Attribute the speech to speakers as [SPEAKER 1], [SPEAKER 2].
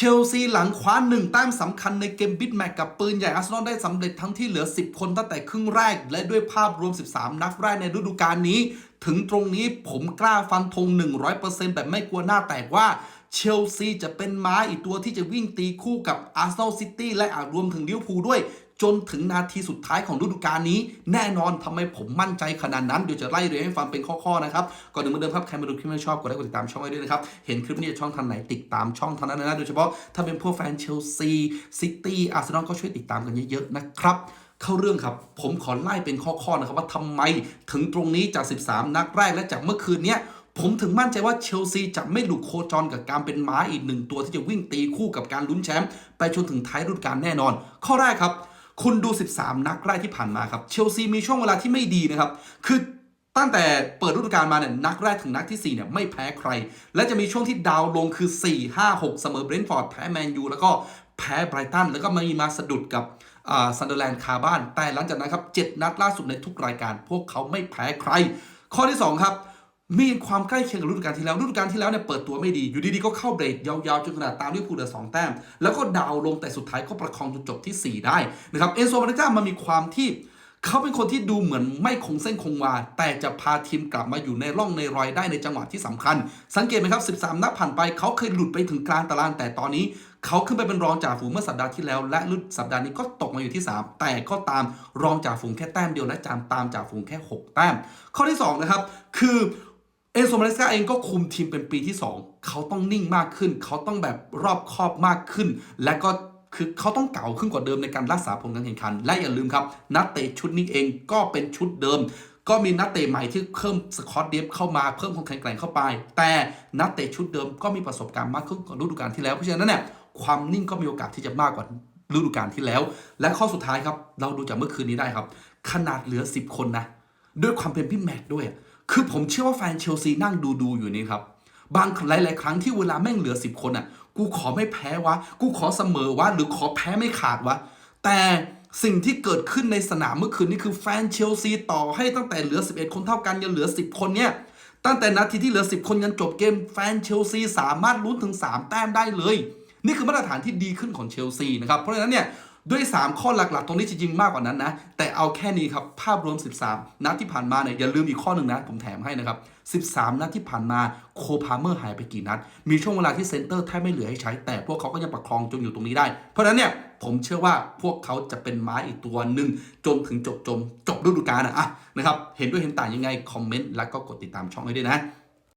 [SPEAKER 1] เชลซีหลังคว้าหนึ่งแต้มสำคัญในเกมบิดแมกกับปืนใหญ่อาร์เซนอลได้สำเร็จทั้งที่เหลือ 10 คนตั้งแต่ครึ่งแรก และด้วยภาพรวม 13 นัดแรกในฤดูกาลนี้ ถึงตรงนี้ผมกล้าฟันธง 100%แบบไม่กลัวหน้าแตกว่าเชลซีจะเป็นม้าอีกตัวที่จะวิ่งตีคู่กับอาร์เซนอลซิตี้และอาจรวมถึงลิเวอร์พูลด้วย จนถึงนาทีสุดท้ายของฤดูกาลนี้ แน่นอนทำไมผมมั่นใจขนาดนั้น เดี๋ยวจะไล่เรียงให้ฟังเป็นข้อๆนะครับ ก่อนอื่นเหมือนเดิมครับ ใครมาดูคลิปไม่ชอบกดไลค์กดติดตามช่องไว้ด้วยนะครับ เห็นคลิปนี้จากช่องทางไหนติดตามช่องทางนั้นนะ โดยเฉพาะถ้าเป็นพวกแฟนเชลซีซิตี้อาร์เซนอลก็ช่วยติดตามกันเยอะๆนะครับเข้าเรื่องครับ ผมขอไล่เป็นข้อๆนะครับว่าทำไมถึงตรงนี้จาก 13 นัดแรกและจากเมื่อคืนเนี้ยผมถึงมั่นใจว่าเชลซีจะไม่หลุดโคจรกับการเป็นม้าอีกหนึ่งตัวที่จะวิ่งตีคู่กับการลุ้นแชมป์ไปจนถึงท้ายฤดูกาลแน่นอน ข้อแรกครับ คุณดู 13 นัดแรกที่ผ่านมาครับเชลซีมีช่วงเวลาที่ไม่ดีนะครับ คือตั้งแต่เปิดฤดูกาลมาเนี่ยนัดแรกถึงนัดที่4เนี่ยไม่แพ้ใคร และจะมีช่วงที่ดาวลงคือ 4 5 6 เสมอเบรนท์ฟอร์ดแพ้แมนยูแล้วก็แพ้ไบรตันแล้วก็มีมาสะดุดกับซันเดอร์แลนด์คาบ้าน แต่หลังจากนั้นครับ 7 นัดล่าสุดในทุกรายการ พวกเขาไม่แพ้ใคร ข้อที่ 2 ครับ มีความใกล้เคียงกับฤดูกาลที่แล้วฤดูกาลที่แล้วเนี่ยเปิดตัวไม่ดี อยู่ดีๆก็เข้าเบรกยาวๆจนขนาดตามลิเวอร์พูลเหลือสองแต้ม แล้วก็ดาวลงแต่สุดท้ายก็ประคองจนจบที่ 4 ได้นะครับเอนโซมาริก้ามันมีความที่เขาเป็นคนที่ดูเหมือนไม่คงเส้นคงวา แต่จะพาทีมกลับมาอยู่ในร่องในรอยได้ในจังหวะที่สำคัญ สังเกตไหมครับ 13 นัดผ่านไปเขาเคยหลุดไปถึงกลางตารางแต่ตอนนี้เขาขึ้นไปเป็นรองจ่าฝูงเมื่อสัปดาห์ที่แล้ว และฤดสัปดาห์นี้ก็ตกมาอยู่ที่ 3 แต่ก็ตามรองจ่าฝูงแค่แต้มเดียวและจามตามจ่าฝูงแค่ 6 แต้ม ข้อที่2นะครับคือ เอนโซมาเลสกาเองก็คุมทีมเป็นปีที่ 2 เขาต้องนิ่งมากขึ้น เขาต้องแบบรอบคอบมากขึ้น และก็คือเขาต้องเก่าขึ้นกว่าเดิมในการรักษาผลการแข่งขัน และอย่าลืมครับ นักเตะชุดนี้เองก็เป็นชุดเดิม ก็มีนักเตะใหม่ที่เพิ่มสกอตเดฟเข้ามาเพิ่มความแข็งแกร่งเข้าไป แต่นักเตะชุดเดิมก็มีประสบการณ์มากขึ้นกว่าฤดูกาลที่แล้วเพราะฉะนั้นเนี่ยความนิ่งก็มีโอกาสที่จะมากกว่าฤดูกาลที่แล้ว และข้อสุดท้ายครับ เราดูจากเมื่อคืนนี้ได้ครับ ขนาดเหลือ 10 คนนะ ด้วยความเป็นพี่แม็กด้วย คือผมเชื่อว่าแฟนเชลซีนั่งดูดูอยู่นี่ครับ บางหลาย ๆ ครั้งที่เวลาแม่งเหลือ 10 คนอะ กูขอไม่แพ้วะ กูขอเสมอวะ หรือขอแพ้ไม่ขาดวะ แต่สิ่งที่เกิดขึ้นในสนามเมื่อคืนนี้คือแฟนเชลซีต่อให้ตั้งแต่เหลือ 11 คนเท่ากันยังเหลือ 10 คนเนี่ยตั้งแต่นาทีที่เหลือ 10 คนยันจบเกมแฟนเชลซีสามารถลุ้นถึง 3 แต้มได้เลย นี่คือมาตรฐานที่ดีขึ้นของเชลซีนะครับเพราะฉะนั้นเนี่ย ด้วย 3 ข้อหลักๆ ตรงนี้จริงๆมากกว่านั้นนะ แต่เอาแค่นี้ครับ ภาพรวม 13 นัดที่ผ่านมาเนี่ยอย่าลืมอีกข้อหนึ่งนะ ผมแถมให้นะครับ 13 นัดที่ผ่านมาโคพาเมอร์หายไปกี่นัด มีช่วงเวลาที่เซนเตอร์แทบไม่เหลือให้ใช้ แต่พวกเขาก็ยังประคองจนอยู่ตรงนี้ได้ เพราะฉะนั้นเนี่ยผมเชื่อว่าพวกเขาจะเป็นม้าอีกตัวหนึ่งจนถึงจบจมจบฤดูกาลนะอะนะครับเห็นด้วยเห็นต่างยังไงคอมเมนต์แล้วก็กดติดตามช่องให้ด้วยนะ